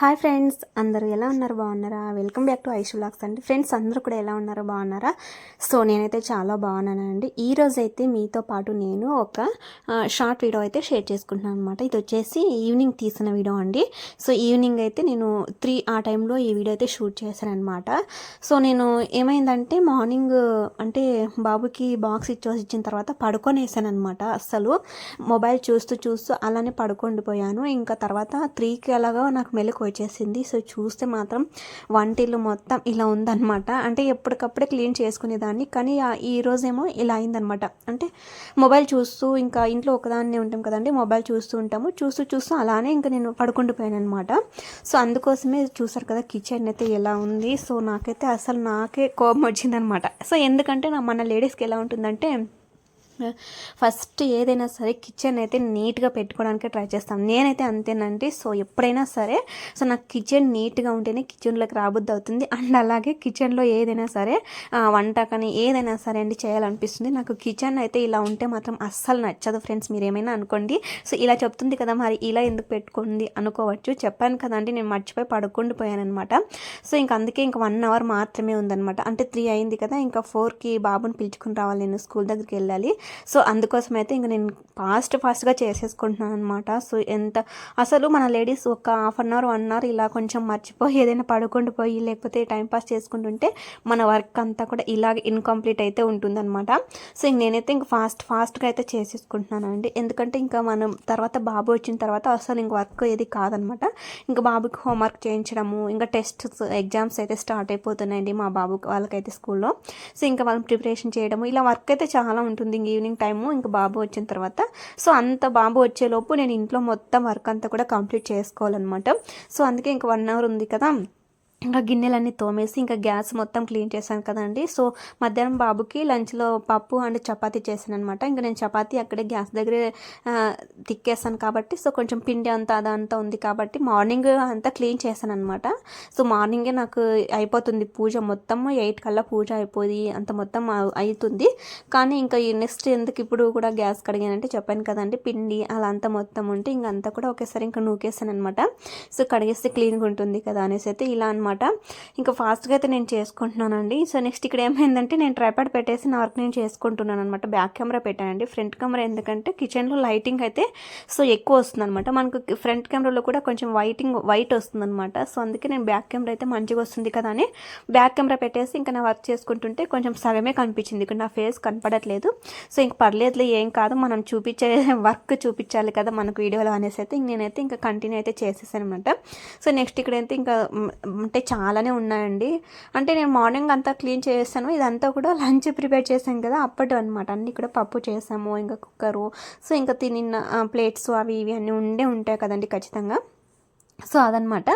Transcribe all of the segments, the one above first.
Hi friends అందరూ ఎలా ఉన్నారు? బాగున్నారా? Welcome back to Aishu blogs అండి. ఫ్రెండ్స్ అందరూ కూడా ఎలా ఉన్నారో బాగున్నారా? సో నేనైతే చాలా బాగున్నానండి. ఈ రోజు అయితే మీతో పాటు నేను ఒక షార్ట్ వీడియో అయితే షేర్ చేసుకుంటున్నాను అనమాట ఇది వచ్చేసి ఈవినింగ్ తీసిన వీడియో అండి. సో ఈవినింగ్ అయితే నేను త్రీ ఆ టైంలో ఈ వీడియో అయితే షూట్ చేశాను అనమాట సో నేను ఏమైందంటే మార్నింగ్ అంటే బాబుకి బాక్స్ ఇచ్చేసి ఇచ్చిన తర్వాత పడుకొనేసాను అనమాట అస్సలు మొబైల్ చూస్తూ చూస్తూ అలానే పడుకుండిపోయాను ఇంకా తర్వాత త్రీకి అలాగా నాకు మెలకు వచ్చేసింది. సో చూస్తే మాత్రం వంటిల్లు మొత్తం ఇలా ఉందన్నమాట. అంటే ఎప్పటికప్పుడే క్లీన్ చేసుకునేదాన్ని. కానీ ఈరోజేమో ఈ రోజేమో ఇలా అయిందనమాట అంటే మొబైల్ చూస్తూ ఇంకా ఇంట్లో ఒకదాన్నే ఉంటాం కదండి. మొబైల్ చూస్తూ ఉంటాము. చూస్తూ చూస్తూ అలానే ఇంకా నేను పడుకుండిపోయాను అనమాట సో అందుకోసమే చూసారు కదా కిచెన్ అయితే ఎలా ఉంది. సో నాకైతే అసలు నాకే కోపం వచ్చిందనమాట సో ఎందుకంటే నా మన లేడీస్కి ఎలా ఉంటుందంటే ఫస్ట్ ఏదైనా సరే కిచెన్ అయితే నీట్గా పెట్టుకోవడానికి ట్రై చేస్తాను. నేనైతే అంతేనండి. సో ఎప్పుడైనా సరే సో నాకు కిచెన్ నీట్గా ఉంటేనే కిచెన్లోకి రాబుద్ది అవుతుంది. అండ్ అలాగే కిచెన్లో ఏదైనా సరే వంట కానీ ఏదైనా సరే అండి చేయాలనిపిస్తుంది. నాకు కిచెన్ అయితే ఇలా ఉంటే మాత్రం అస్సలు నచ్చదు ఫ్రెండ్స్. మీరు ఏమైనా అనుకోండి. సో ఇలా చెప్తుంది కదా మరి ఇలా ఎందుకు పెట్టుకుంది అనుకోవచ్చు. చెప్పాను కదండి నేను మర్చిపోయి పడుకుండి పోయాను అనమాట సో ఇంక అందుకే ఇంక వన్ అవర్ మాత్రమే ఉందన్నమాట. అంటే త్రీ అయింది కదా ఇంకా ఫోర్కి బాబుని పిలుచుకుని రావాలి. నేను స్కూల్ దగ్గరికి వెళ్ళాలి. సో అందుకోసం అయితే ఇంక నేను ఫాస్ట్ ఫాస్ట్గా చేసేసుకుంటున్నాను అనమాట సో ఎంత అసలు మన లేడీస్ ఒక half an hour one hour ఇలా కొంచెం మర్చిపోయి ఏదైనా పడుకుంటూ పోయి లేకపోతే టైం పాస్ చేసుకుంటుంటే మన వర్క్ అంతా కూడా ఇలాగ ఇన్కంప్లీట్ అయితే ఉంటుందన్నమాట. సో ఇంక నేనైతే ఇంక ఫాస్ట్ ఫాస్ట్గా అయితే చేసేసుకుంటున్నాను అండి. ఎందుకంటే ఇంకా మనం తర్వాత బాబు వచ్చిన తర్వాత అసలు ఇంక వర్క్ ఏది కాదనమాట ఇంకా బాబుకి హోంవర్క్ చేయించడము ఇంకా టెస్ట్స్ ఎగ్జామ్స్ అయితే స్టార్ట్ అయిపోతున్నాయండి మా బాబు వాళ్ళకైతే స్కూల్లో. సో ఇంకా వాళ్ళని ప్రిపరేషన్ చేయడము ఇలా వర్క్ అయితే చాలా ఉంటుంది. ఇంక ఈవినింగ్ టైము ఇంకా బాబు వచ్చిన తర్వాత. సో అంత బాబు వచ్చేలోపు నేను ఇంట్లో మొత్తం వర్క్ అంతా కూడా కంప్లీట్ చేసుకోవాలన్నమాట. సో అందుకే ఇంక వన్ అవర్ ఉంది కదా. ఇంకా గిన్నెలన్నీ తోమేసి ఇంకా గ్యాస్ మొత్తం క్లీన్ చేశాను కదండి. సో మధ్యాహ్నం బాబుకి లంచ్లో పప్పు అండ్ చపాతీ చేశాను అనమాట ఇంకా నేను చపాతీ అక్కడే గ్యాస్ దగ్గరే తిక్కేసాను కాబట్టి సో కొంచెం పిండి అంతా అదంతా ఉంది కాబట్టి మార్నింగ్ అంతా క్లీన్ చేశాను అనమాట సో మార్నింగే నాకు అయిపోతుంది పూజ. మొత్తం ఎయిట్ కల్లా పూజ అయిపోయి అంత మొత్తం అవుతుంది కానీ ఇంకా నెక్స్ట్ ఎందుకు ఇప్పుడు కూడా గ్యాస్ కడిగానంటే చెప్పాను కదండి. పిండి అలా అంతా మొత్తం ఉంటే ఇంక అంతా కూడా ఒకేసారి ఇంకా నూకేసాను అనమాట సో కడిగేస్తే క్లీన్గా ఉంటుంది కదా అనేసి అయితే ఇలా అనమాట ఇంకా ఫాస్ట్గా అయితే నేను చేసుకుంటున్నానండి. సో నెక్స్ట్ ఇక్కడ ఏమైందంటే నేను ట్రైపాడ్ పెట్టేసి నా వర్క్ నేను చేసుకుంటున్నాను అనమాట. బ్యాక్ కెమెరా పెట్టానండి. ఫ్రంట్ కెమెరా ఎందుకంటే కిచెన్లో లైటింగ్ అయితే సో ఎక్కువ వస్తుంది అనమాట మనకు ఫ్రంట్ కెమెరాలో కూడా కొంచెం వైటింగ్ వైట్ వస్తుంది అనమాట సో అందుకే నేను బ్యాక్ కెమెరా అయితే మంచిగా వస్తుంది కదా అని బ్యాక్ కెమెరా పెట్టేసి ఇంకా నా వర్క్ చేసుకుంటుంటే కొంచెం సగమే కనిపించింది. ఇక్కడ నా ఫేస్ కనపడట్లేదు. సో ఇంక పర్లేదులే ఏం కాదు. మనం చూపించే వర్క్ చూపించాలి కదా మనకు వీడియోలో అనేసి అయితే నేనైతే ఇంకా కంటిన్యూ అయితే చేసేసాను అనమాట. సో నెక్స్ట్ ఇక్కడైతే ఇంకా అంటే అంటే చాలానే ఉన్నాయండి. అంటే నేను మార్నింగ్ అంతా క్లీన్ చేసాను ఇదంతా కూడా లంచ్ ప్రిపేర్ చేశాను కదా అప్పటి అనమాట అన్నీ కూడా పప్పు చేసాము ఇంకా కుక్కరు. సో ఇంకా తినిన ప్లేట్స్ అవి ఇవి అన్నీ ఉండే ఉంటాయి కదండి ఖచ్చితంగా. సో అదనమాట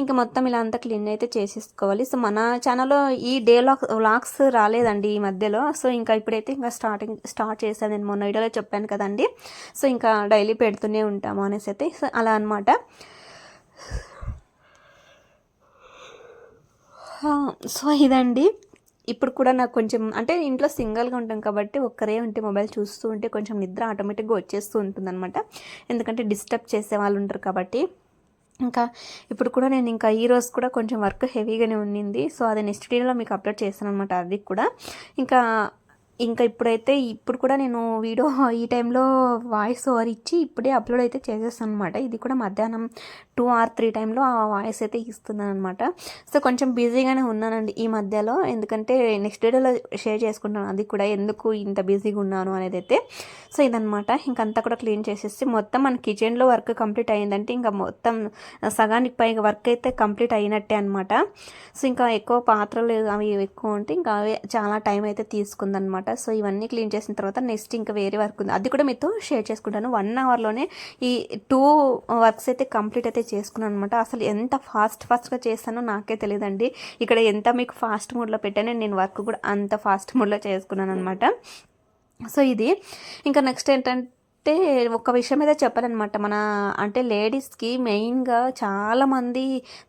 ఇంకా మొత్తం ఇలా అంతా క్లీన్ అయితే చేసేసుకోవాలి. సో మన ఛానల్లో ఈ డే లాక్ వ్లాగ్స్ రాలేదండి ఈ మధ్యలో. సో ఇంకా ఇప్పుడైతే ఇంకా స్టార్టింగ్ స్టార్ట్ చేశాను నేను. మొన్న వీడియోలో చెప్పాను కదండి. సో ఇంకా డైలీ పెడుతూనే ఉంటాము అనేసి అయితే. సో అలా అనమాట సో ఇదండి. ఇప్పుడు కూడా నాకు కొంచెం అంటే ఇంట్లో సింగిల్గా ఉంటాం కాబట్టి ఒక్కరే ఉంటే మొబైల్ చూస్తూ ఉంటే కొంచెం నిద్ర ఆటోమేటిక్గా వచ్చేస్తూ ఉంటుంది అనమాట ఎందుకంటే డిస్టర్బ్ చేసే వాళ్ళు ఉంటారు కాబట్టి. ఇంకా ఇప్పుడు కూడా నేను ఇంకా ఈ రోజు కూడా కొంచెం వర్క్ హెవీగానే ఉన్నింది. సో అది నెక్స్ట్ డేలో మీకు అప్లోడ్ చేస్తాను అనమాట అది కూడా. ఇంకా ఇంకా ఇప్పుడైతే ఇప్పుడు కూడా నేను వీడియో ఈ టైంలో వాయిస్ ఓవర్ ఇచ్చి ఇప్పుడే అప్లోడ్ అయితే చేసేస్తాను అనమాట ఇది కూడా మధ్యాహ్నం టూ ఆర్ త్రీ టైంలో ఆ వాయిస్ అయితే ఇస్తున్నాను అనమాట సో కొంచెం బిజీగానే ఉన్నానండి ఈ మధ్యలో. ఎందుకంటే నెక్స్ట్ డేలో షేర్ చేసుకుంటాను. అది కూడా ఎందుకు ఇంత బిజీగా ఉన్నాను అనేది అయితే సో ఇదనమాట ఇంకంతా కూడా క్లీన్ చేసేసి మొత్తం మన కిచెన్లో వర్క్ కంప్లీట్ అయ్యిందంటే ఇంకా మొత్తం సగానికి పైగా వర్క్ అయితే కంప్లీట్ అయినట్టే అనమాట సో ఇంకా ఎక్కువ పాత్రలు అవి ఎక్కువ ఉంటే ఇంకా అవే చాలా టైం అయితే తీసుకుందనమాట సో ఇవన్నీ క్లీన్ చేసిన తర్వాత నెక్స్ట్ ఇంకా వేరే వర్క్ ఉంది. అది కూడా మీతో షేర్ చేసుకుంటాను. వన్ అవర్లోనే ఈ టూ వర్క్స్ అయితే కంప్లీట్ అయితే చేసుకున్నాను అనమాట. అసలు ఎంత ఫాస్ట్ ఫాస్ట్గా చేస్తానో నాకే తెలియదండి. ఇక్కడ ఎంత మీకు ఫాస్ట్ మూడ్లో పెట్టానో నేను వర్క్ కూడా అంత ఫాస్ట్ మూడ్లో చేసుకున్నాను అనమాట. సో ఇది. ఇంకా నెక్స్ట్ ఏంటంటే అంటే ఒక విషయం అయితే చెప్పాలన్నమాట. మన అంటే లేడీస్కి మెయిన్గా చాలామంది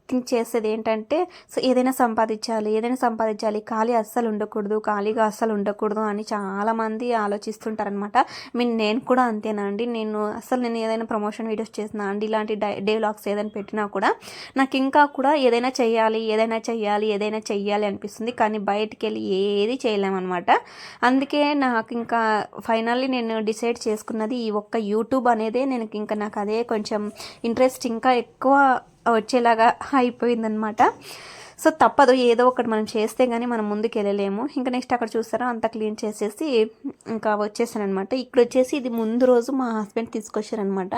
థింక్ చేసేది ఏంటంటే సో ఏదైనా సంపాదించాలి ఏదైనా సంపాదించాలి ఖాళీ అస్సలు ఉండకూడదు ఖాళీగా అస్సలు ఉండకూడదు అని చాలామంది ఆలోచిస్తుంటారనమాట. మీన్ నేను కూడా అంతేనా అండి? నేను అసలు నేను ఏదైనా ప్రమోషన్ వీడియోస్ చేసినా అండి ఇలాంటి డై డే వ్లాగ్స్ ఏదైనా పెట్టినా కూడా నాకు ఇంకా కూడా ఏదైనా చేయాలి ఏదైనా చెయ్యాలి ఏదైనా చెయ్యాలి అనిపిస్తుంది. కానీ బయటికి వెళ్ళి ఏది చేయలేమన్నమాట అందుకే నాకు ఇంకా ఫైనల్లీ నేను డిసైడ్ చేసుకున్నది ఈ ఒక్క యూట్యూబ్ అనేదే. నేను ఇంకా నాకు అదే కొంచెం ఇంట్రెస్ట్ ఇంకా ఎక్కువ వచ్చేలాగా అయిపోయిందనమాట సో తప్పదు ఏదో ఒకటి మనం చేస్తే కానీ మనం ముందుకు వెళ్ళలేము ఇంకా నెక్స్ట్ అక్కడ చూస్తారా అంతా క్లీన్ చేసేసి ఇంకా వచ్చేసాను అనమాట ఇక్కడ వచ్చేసి ఇది ముందు రోజు మా హస్బెండ్ తీసుకొచ్చారనమాట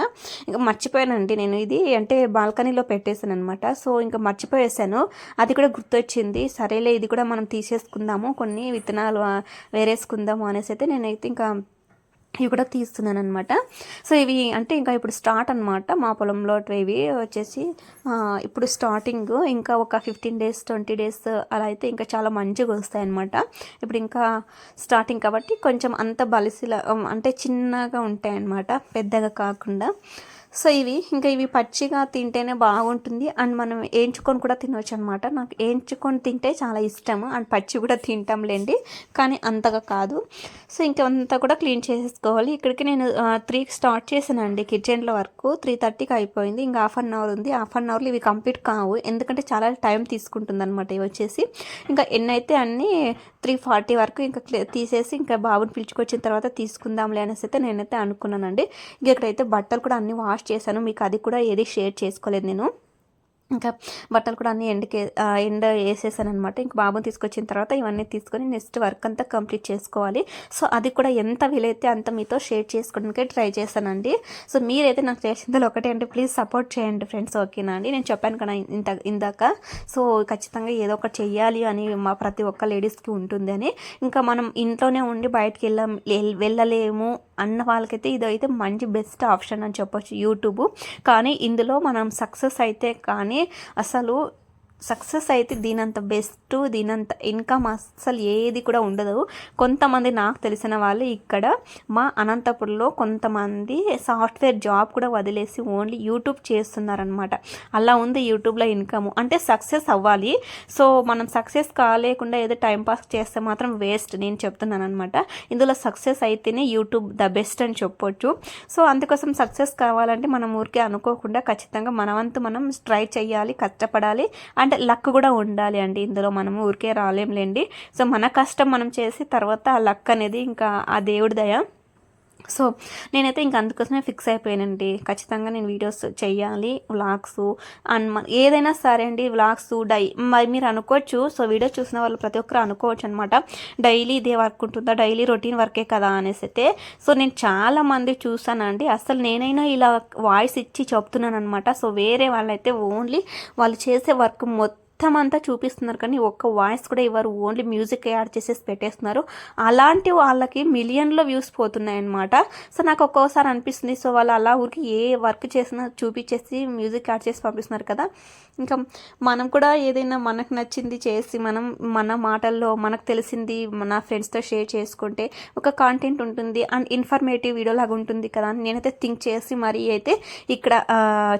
ఇంకా మర్చిపోయానండి నేను ఇది అంటే బాల్కనీలో పెట్టేశాను అనమాట సో ఇంకా మర్చిపోయేసాను. అది కూడా గుర్తొచ్చింది. సరేలే ఇది కూడా మనం తీసేసుకుందాము కొన్ని విత్తనాలు వేరేసుకుందాము అనేసి అయితే నేనైతే ఇంకా ఇవి కూడా తీస్తున్నాను అనమాట సో ఇవి అంటే ఇంకా ఇప్పుడు స్టార్ట్ అనమాట మా పొలంలో ఇవి వచ్చేసి ఇప్పుడు స్టార్టింగ్ ఇంకా ఒక ఫిఫ్టీన్ డేస్ ట్వంటీ డేస్ అలా అయితే ఇంకా చాలా మంచిగా వస్తాయి అనమాట ఇప్పుడు ఇంకా స్టార్టింగ్ కాబట్టి కొంచెం అంత బలిసిలా అంటే చిన్నగా ఉంటాయి పెద్దగా కాకుండా. సో ఇవి ఇంకా ఇవి పచ్చిగా తింటేనే బాగుంటుంది. అండ్ మనం వేయించుకొని కూడా తినవచ్చు అనమాట నాకు వేయించుకొని తింటే చాలా ఇష్టము. అండ్ పచ్చి కూడా తింటాంలేండి. కానీ అంతగా కాదు. సో ఇంకంతా కూడా క్లీన్ చేసేసుకోవాలి. ఇక్కడికి నేను త్రీకి స్టార్ట్ చేశానండి కిచెన్లో వరకు. త్రీ థర్టీకి అయిపోయింది. ఇంకా హాఫ్ అన్ అవర్ ఉంది. హాఫ్ అన్ అవర్లో ఇవి కంప్లీట్ కావు. ఎందుకంటే చాలా టైం తీసుకుంటుంది అనమాట ఇవి వచ్చేసి. ఇంకా ఎన్నైతే అన్నీ త్రీ ఫార్టీ వరకు ఇంకా తీసేసి ఇంకా బాబుని పిలుచుకొచ్చిన తర్వాత తీసుకుందాంలే అనేసి అయితే నేనైతే అనుకున్నానండి. ఇంక ఇక్కడైతే బట్టలు కూడా అన్నీ వాష్ చేశాను. మీకు అది కూడా ఏది షేర్ చేసుకోలేదు నేను. ఇంకా బట్టలు కూడా అన్నీ ఎండకి ఎండ వేసేసాను అనమాట ఇంక బాబుని తీసుకొచ్చిన తర్వాత ఇవన్నీ తీసుకొని నెక్స్ట్ వర్క్ అంతా కంప్లీట్ చేసుకోవాలి. సో అది కూడా ఎంత వీలైతే అంత మీతో షేర్ చేసుకోవడానికి ట్రై చేశానండి. సో మీరైతే నాకు చేసిందో ఒకటే అంటే ప్లీజ్ సపోర్ట్ చేయండి ఫ్రెండ్స్. ఓకేనా అండి? నేను చెప్పాను కదా ఇంత ఇందాక. సో ఖచ్చితంగా ఏదో ఒకటి చెయ్యాలి అని మా ప్రతి ఒక్క లేడీస్కి ఉంటుంది అని. ఇంకా మనం ఇంట్లోనే ఉండి బయటకు వెళ్ళం వెళ్ళలేము అన్న వాళ్ళకైతే ఇదైతే మంచి బెస్ట్ ఆప్షన్ అని చెప్పొచ్చు యూట్యూబ్. కానీ ఇందులో మనం సక్సెస్ అయితే కానీ అసలు సక్సెస్ అయితే దీనంత బెస్ట్ దీనంత ఇన్కమ్ అస్సలు ఏది కూడా ఉండదు. కొంతమంది నాకు తెలిసిన వాళ్ళు ఇక్కడ మా అనంతపురంలో కొంతమంది సాఫ్ట్వేర్ జాబ్ కూడా వదిలేసి ఓన్లీ యూట్యూబ్ చేస్తున్నారనమాట అలా ఉంది యూట్యూబ్లో ఇన్కమ్. అంటే సక్సెస్ అవ్వాలి. సో మనం సక్సెస్ కాలేకుండా ఏదో టైంపాస్ చేస్తే మాత్రం వేస్ట్ నేను చెప్తున్నాను అనమాట ఇందులో సక్సెస్ అయితేనే యూట్యూబ్ ద బెస్ట్ అని చెప్పొచ్చు. సో అందుకోసం సక్సెస్ కావాలంటే మనం ఊరికే అనుకోకుండా ఖచ్చితంగా మనవంతు మనం ట్రై చేయాలి కష్టపడాలి. అండ్ అంటే లక్ కూడా ఉండాలి అండి. ఇందులో మనము ఊరికే రాలేంలేండి సో మన కష్టం మనం చేసి తర్వాత ఆ లక్ అనేది ఇంకా ఆ దేవుడి దయ సో నేనైతే ఇంక అందుకోసమే ఫిక్స్ అయిపోయానండి. ఖచ్చితంగా నేను వీడియోస్ చేయాలి వ్లాగ్స్ అండ్ ఏదైనా సరే అండి వ్లాగ్స్ డై మరి మీరు అనుకోవచ్చు సో వీడియో చూసిన వాళ్ళు ప్రతి ఒక్కరు అనుకోవచ్చు అనమాట డైలీ ఇదే వర్క్ ఉంటుందా డైలీ రొటీన్ వర్కే కదా అనేసి అయితే సో నేను చాలా మంది చూసానండి. అసలు నేనైనా ఇలా వాయిస్ ఇచ్చి చెప్తున్నాను అనమాట సో వేరే వాళ్ళైతే ఓన్లీ వాళ్ళు చేసే వర్క్ మొత్తం మొత్తం అంతా చూపిస్తున్నారు. కానీ ఒక్క వాయిస్ కూడా ఇవ్వరు ఓన్లీ మ్యూజిక్ యాడ్ చేసేసి పెట్టేస్తున్నారు. అలాంటి వాళ్ళకి మిలియన్లో వ్యూస్ పోతున్నాయి అనమాట సో నాకు ఒక్కోసారి అనిపిస్తుంది. సో వాళ్ళు అలా ఊరికి ఏ వర్క్ చేసినా చూపించేసి మ్యూజిక్ యాడ్ చేసి పంపిస్తున్నారు కదా. ఇంకా మనం కూడా ఏదైనా మనకు నచ్చింది చేసి మనం మన మాటల్లో మనకు తెలిసింది మన ఫ్రెండ్స్తో షేర్ చేసుకుంటే ఒక కాంటెంట్ ఉంటుంది. అండ్ ఇన్ఫర్మేటివ్ వీడియో లాగా ఉంటుంది కదా అని నేనైతే థింక్ చేసి మరీ అయితే ఇక్కడ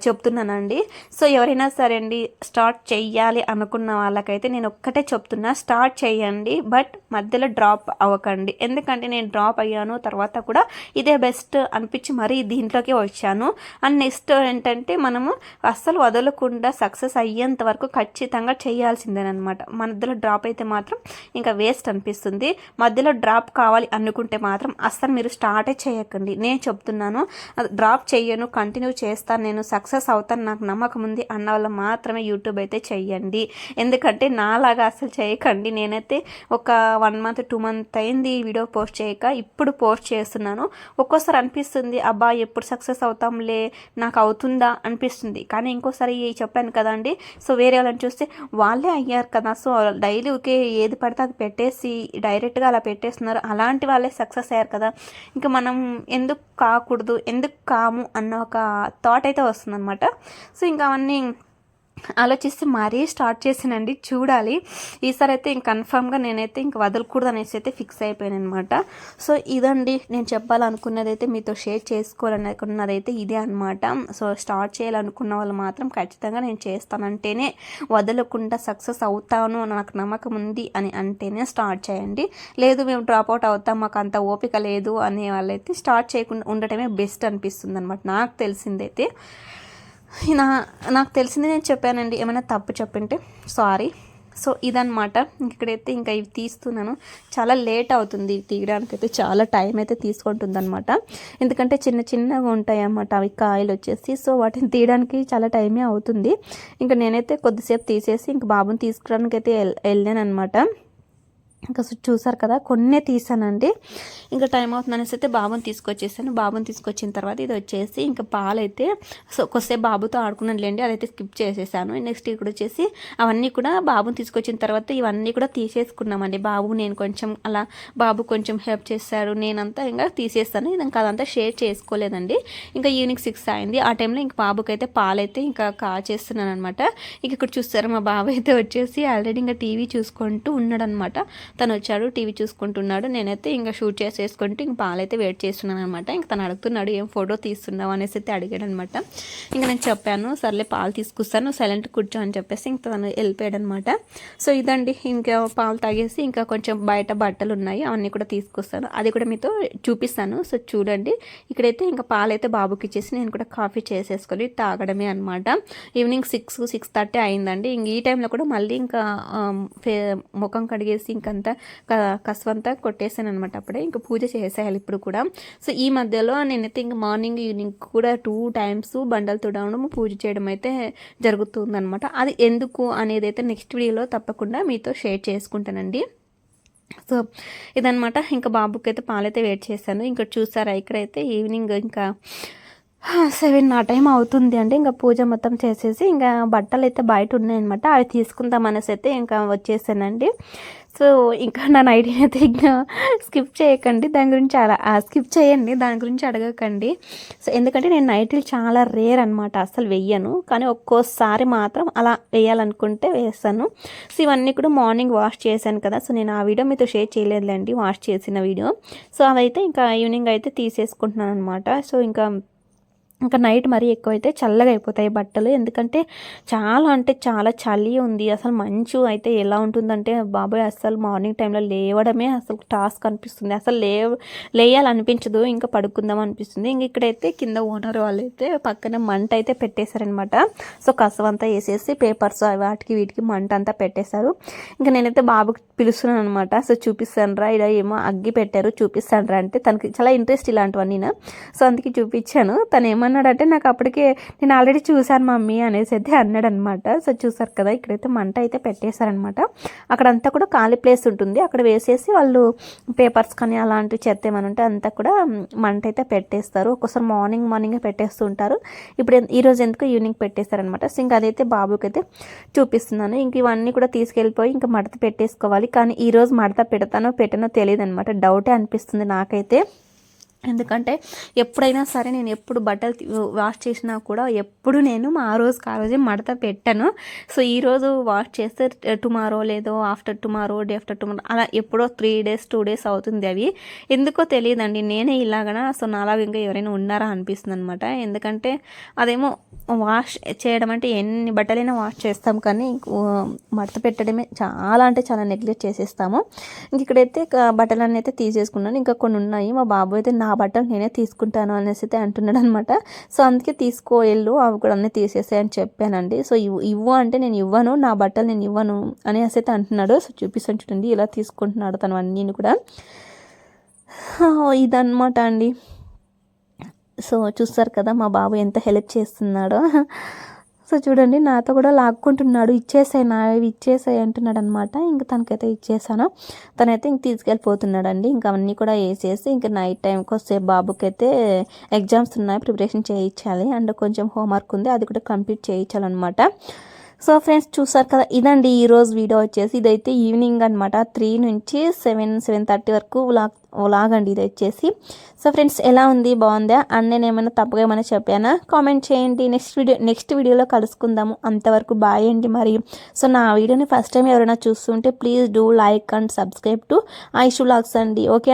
చెప్తున్నానండి. సో ఎవరైనా సరే అండి స్టార్ట్ చెయ్యాలి అనుకున్న వాళ్ళకైతే నేను ఒక్కటే చెప్తున్నా స్టార్ట్ చేయండి బట్ మధ్యలో డ్రాప్ అవ్వకండి. ఎందుకంటే నేను డ్రాప్ అయ్యాను తర్వాత కూడా ఇదే బెస్ట్ అనిపించి మరీ దీంట్లోకి వచ్చాను. అండ్ నెక్స్ట్ ఏంటంటే మనము అస్సలు వదలకుండా సక్సెస్ అయ్యేంత వరకు ఖచ్చితంగా చేయాల్సిందేనమాట మధ్యలో డ్రాప్ అయితే మాత్రం ఇంకా వేస్ట్ అనిపిస్తుంది. మధ్యలో డ్రాప్ కావాలి అనుకుంటే మాత్రం అస్సలు మీరు స్టార్టే చేయకండి. నేను చెప్తున్నాను డ్రాప్ చేయను కంటిన్యూ చేస్తాను నేను సక్సెస్ అవుతాను నాకు నమ్మకం ఉంది అన్న వాళ్ళు మాత్రమే యూట్యూబ్ అయితే చెయ్యండి ఎందుకంటే నాలాగా అసలు చేయకండి. నేనైతే ఒక వన్ మంత్ టూ మంత్ అయింది ఈ వీడియో పోస్ట్ చేయక. ఇప్పుడు పోస్ట్ చేస్తున్నాను. ఒక్కోసారి అనిపిస్తుంది అబ్బా ఎప్పుడు సక్సెస్ అవుతాంలే నాకు అవుతుందా? అనిపిస్తుంది. కానీ ఇంకోసారి చెప్పాను కదండి. సో వేరే వాళ్ళని చూస్తే వాళ్ళే అయ్యారు కదా. సో డైలీ ఒకే ఏది పడితే అది పెట్టేసి డైరెక్ట్గా అలా పెట్టేస్తున్నారు. అలాంటి వాళ్ళే సక్సెస్ అయ్యారు కదా. ఇంకా మనం ఎందుకు కాకూడదు ఎందుకు కాము అన్న ఒక థాట్ అయితే వస్తుందన్నమాట. సో ఇంకా అవన్నీ ఆలోచిస్తే మరీ స్టార్ట్ చేసానండి చూడాలి. ఈసారి అయితే ఇంక కన్ఫామ్గా నేనైతే ఇంక వదలకూడదు అనేసి అయితే ఫిక్స్ అయిపోయాను అనమాట సో ఇదండి. నేను చెప్పాలనుకున్నది అయితే మీతో షేర్ చేసుకోవాలనుకున్నది అయితే ఇదే అనమాట సో స్టార్ట్ చేయాలనుకున్న వాళ్ళు మాత్రం ఖచ్చితంగా నేను చేస్తానంటేనే వదలకుండా సక్సెస్ అవుతాను అని నాకు నమ్మకం ఉంది అని అంటేనే స్టార్ట్ చేయండి. లేదు మేము డ్రాప్ అవుట్ అవుతాం మాకు అంత ఓపిక లేదు అనే వాళ్ళైతే స్టార్ట్ చేయకుండా ఉండటమే బెస్ట్ అనిపిస్తుంది అనమాట నాకు తెలిసిందైతే. నా నాకు తెలిసింది నేను చెప్పానండి ఏమైనా తప్పు చెప్పింటే సారీ సో ఇదనమాట ఇక్కడైతే ఇంకా ఇవి తీస్తున్నాను. చాలా లేట్ అవుతుంది ఇవి తీయడానికి అయితే చాలా టైం అయితే తీసుకుంటుంది అనమాట ఎందుకంటే చిన్న చిన్నగా ఉంటాయి అన్నమాట అవి కాయలు వచ్చేసి. సో వాటిని తీయడానికి చాలా టైమే అవుతుంది. ఇంకా నేనైతే కొద్దిసేపు తీసేసి ఇంక బాబుని తీసుకురానికి అయితే వెళ్ళాను అనమాట ఇంకా చూసారు కదా కొన్నే తీసానండి. ఇంకా టైం అవుతుంది అనేసి అయితే బాబుని తీసుకొచ్చేసాను. బాబుని తీసుకొచ్చిన తర్వాత ఇది వచ్చేసి ఇంకా పాలైతే సో కొద్దిసేపు బాబుతో ఆడుకున్నానులేండి అదైతే స్కిప్ చేసేసాను. నెక్స్ట్ ఇక్కడ వచ్చేసి అవన్నీ కూడా బాబుని తీసుకొచ్చిన తర్వాత ఇవన్నీ కూడా తీసేసుకున్నామండి. బాబు నేను కొంచెం అలా బాబు కొంచెం హెల్ప్ చేశారు నేనంతా ఇంకా తీసేస్తాను. ఇంకా అదంతా షేర్ చేసుకోలేదండి. ఇంకా ఈవినింగ్ సిక్స్ అయింది. ఆ టైంలో ఇంకా బాబుకైతే అయితే పాలైతే ఇంకా కాచేస్తున్నాను అనమాట ఇంక ఇక్కడ చూస్తారు మా బాబు అయితే వచ్చేసి ఆల్రెడీ ఇంకా టీవీ చూసుకుంటూ ఉన్నాడనమాట తను వచ్చాడు టీవీ చూసుకుంటున్నాడు. నేనైతే ఇంకా షూట్ చేసేసుకుంటూ ఇంక పాలైతే వెయిట్ చేస్తున్నాను అనమాట ఇంక తను అడుగుతున్నాడు ఏం ఫోటో తీస్తున్నావు? అనేసి అయితే అడిగాడు అనమాట ఇంకా నేను చెప్పాను సర్లే పాలు తీసుకొస్తాను సైలెంట్ కూర్చో అని చెప్పేసి ఇంక తను వెళ్ళిపోయాడు అనమాట సో ఇదండి ఇంకా పాలు తాగేసి ఇంకా కొంచెం బయట బట్టలు ఉన్నాయి అవన్నీ కూడా తీసుకొస్తాను. అది కూడా మీతో చూపిస్తాను. సో చూడండి ఇక్కడైతే ఇంకా పాలైతే బాబుకి ఇచ్చేసి నేను కూడా కాఫీ చేసేసుకొని తాగడమే అనమాట ఈవినింగ్ సిక్స్ సిక్స్ థర్టీ అయిందండి. ఇంక ఈ టైంలో కూడా మళ్ళీ ఇంకా ముఖం కడిగేసి ఇంకంతా కసవంతా కొట్టేసాను అనమాట అప్పుడే. ఇంకా పూజ చేసేయాలి ఇప్పుడు కూడా. సో ఈ మధ్యలో నేనైతే ఇంకా మార్నింగ్ ఈవినింగ్ కూడా టూ టైమ్స్ బండలు తుడవడం పూజ చేయడం అయితే జరుగుతుందనమాట అది ఎందుకు అనేది అయితే నెక్స్ట్ వీడియోలో తప్పకుండా మీతో షేర్ చేసుకుంటానండి. సో ఇదనమాట ఇంకా బాబుకి అయితే పాలైతే వెయిట్ చేశాను. ఇంకా చూసారా ఇక్కడైతే ఈవినింగ్ ఇంకా సెవెన్ ఆ టైం అవుతుంది అంటే ఇంకా పూజ మొత్తం చేసేసి ఇంకా బట్టలు అయితే బయట ఉన్నాయన్నమాట. అవి తీసుకుందాం అనేసి అయితే ఇంకా వచ్చేసానండి. సో ఇంకా నా ఐడియా అయితే ఇంకా స్కిప్ చేయకండి. దాని గురించి అలా స్కిప్ చేయండి. దాని గురించి అడగకండి. సో ఎందుకంటే నేను నైటీలు చాలా రేర్ అనమాట అసలు వెయ్యను. కానీ ఒక్కోసారి మాత్రం అలా వేయాలనుకుంటే వేస్తాను. సో ఇవన్నీ కూడా మార్నింగ్ వాష్ చేశాను కదా. సో నేను ఆ వీడియో మీతో షేర్ చేయలేదులేండి. వాష్ చేసిన వీడియో. సో అవైతే ఇంకా ఈవినింగ్ అయితే తీసేసుకుంటున్నాను అనమాట సో ఇంకా ఇంకా నైట్ మరీ ఎక్కువైతే చల్లగా అయిపోతాయి బట్టలు. ఎందుకంటే చాలా అంటే చాలా చలి ఉంది. అసలు మంచు అయితే ఎలా ఉంటుందంటే బాబాయ్ అసలు మార్నింగ్ టైంలో లేవడమే అసలు టాస్క్ అనిపిస్తుంది. అసలు లే లేయాలనిపించదు. ఇంకా పడుకుందాం అనిపిస్తుంది. ఇంక ఇక్కడైతే కింద ఓనర్ వాళ్ళు అయితే పక్కన మంట అయితే పెట్టేశారనమాట. సో కసవంతా వేసేసి పేపర్స్ వాటికి వీటికి మంట అంతా పెట్టేశారు. ఇంకా నేనైతే బాబుకి పిలుస్తున్నాను అనమాట సో చూపిస్తాను రా ఇలా ఏమో అగ్గి పెట్టారు. చూపిస్తాను రా అంటే తనకి చాలా ఇంట్రెస్ట్ ఇలాంటివన్నీ సో అందుకే చూపించాను. తను ఏమన్నా ఏమన్నాడంటే నాకు అప్పటికే నేను ఆల్రెడీ చూశాను మమ్మీ అనేసి అయితే అన్నాడు అనమాట సో చూసారు కదా ఇక్కడైతే మంట అయితే పెట్టేశారనమాట. అక్కడంతా కూడా ఖాళీ ప్లేస్ ఉంటుంది. అక్కడ వేసేసి వాళ్ళు పేపర్స్ కానీ అలాంటివి చెత్త ఏమైనా ఉంటే అంతా కూడా మంట అయితే పెట్టేస్తారు. ఒక్కోసారి మార్నింగ్ మార్నింగ్ పెట్టేస్తూ ఉంటారు ఇప్పుడు ఈరోజు ఎందుకు ఈవినింగ్ పెట్టేస్తారనమాట సో ఇంకా అదైతే బాబుకి అయితే చూపిస్తున్నాను. ఇంక ఇవన్నీ కూడా తీసుకెళ్ళిపోయి ఇంకా మడత పెట్టేసుకోవాలి. కానీ ఈరోజు మడత పెడతానో పెట్టనో తెలియదు అనమాట డౌటే అనిపిస్తుంది నాకైతే. ఎందుకంటే ఎప్పుడైనా సరే నేను ఎప్పుడు బట్టలు వాష్ చేసినా కూడా ఎప్పుడు నేను ఆ రోజుకి ఆ రోజే మడత పెట్టాను. సో ఈరోజు వాష్ చేస్తే టుమారో లేదో after tomorrow day after tomorrow అలా ఎప్పుడో త్రీ డేస్ టూ డేస్ అవుతుంది అవి. ఎందుకో తెలియదండి. నేనే ఇలాగన సో నాలాగా ఇంకా ఎవరైనా ఉన్నారా అనిపిస్తుంది అనమాట ఎందుకంటే అదేమో వాష్ చేయడం అంటే ఎన్ని బట్టలైనా వాష్ చేస్తాం కానీ మడత పెట్టడమే చాలా అంటే చాలా నెగ్లెక్ట్ చేసేస్తాము. ఇంక ఇక్కడైతే బట్టలన్నీ అయితే తీసేసుకున్నాను. ఇంకా కొన్ని ఉన్నాయి. మా బాబు అయితే నా ఆ బట్టలు నేనే తీసుకుంటాను అనేసి అయితే అంటున్నాడు అనమాట సో అందుకే తీసుకో వెళ్ళు అవి కూడా అన్నీ తీసేసాయని చెప్పానండి. సో ఇవ్వు అంటే నేను ఇవ్వను నా బట్టలు నేను ఇవ్వను అనేసి అయితే అంటున్నాడు. సో చూపిస్తాను చూడండి ఇలా తీసుకుంటున్నాడు తను అన్నీ కూడా. ఇదన్నమాట అండి. సో చూస్తారు కదా మా బాబు ఎంత హెల్ప్ చేస్తున్నాడో. సో చూడండి నాతో కూడా లాక్కుంటున్నాడు. ఇచ్చేసాయి నా ఇచ్చేసాయి అంటున్నాడు అనమాట ఇంకా తనకైతే ఇచ్చేసాను. తనైతే ఇంక తీసుకెళ్ళిపోతున్నాడండి. ఇంకా అవన్నీ కూడా వేసేసి ఇంకా నైట్ టైంకి వస్తే బాబుకైతే ఎగ్జామ్స్ ఉన్నాయి. ప్రిపరేషన్ చేయించాలి. అండ్ కొంచెం హోంవర్క్ ఉంది. అది కూడా కంప్లీట్ చేయించాలన్నమాట. సో ఫ్రెండ్స్ చూసారు కదా? ఇదండి ఈరోజు వీడియో వచ్చేసి. ఇదైతే ఈవినింగ్ అనమాట త్రీ నుంచి సెవెన్ సెవెన్ థర్టీ వరకు వ్లాగ్ వ్లాగ్ అండి ఇది వచ్చేసి. సో ఫ్రెండ్స్ ఎలా ఉంది? బాగుందా? అండ్ నేను ఏమైనా తప్పుగా ఏమైనా చెప్పానా? కామెంట్ చేయండి. నెక్స్ట్ వీడియో నెక్స్ట్ వీడియోలో కలుసుకుందాము. అంతవరకు బాయ్ అండి మరి. సో నా వీడియోని ఫస్ట్ టైం ఎవరైనా చూస్తుంటే please do like and subscribe to Aishu vlogs అండి. ఓకే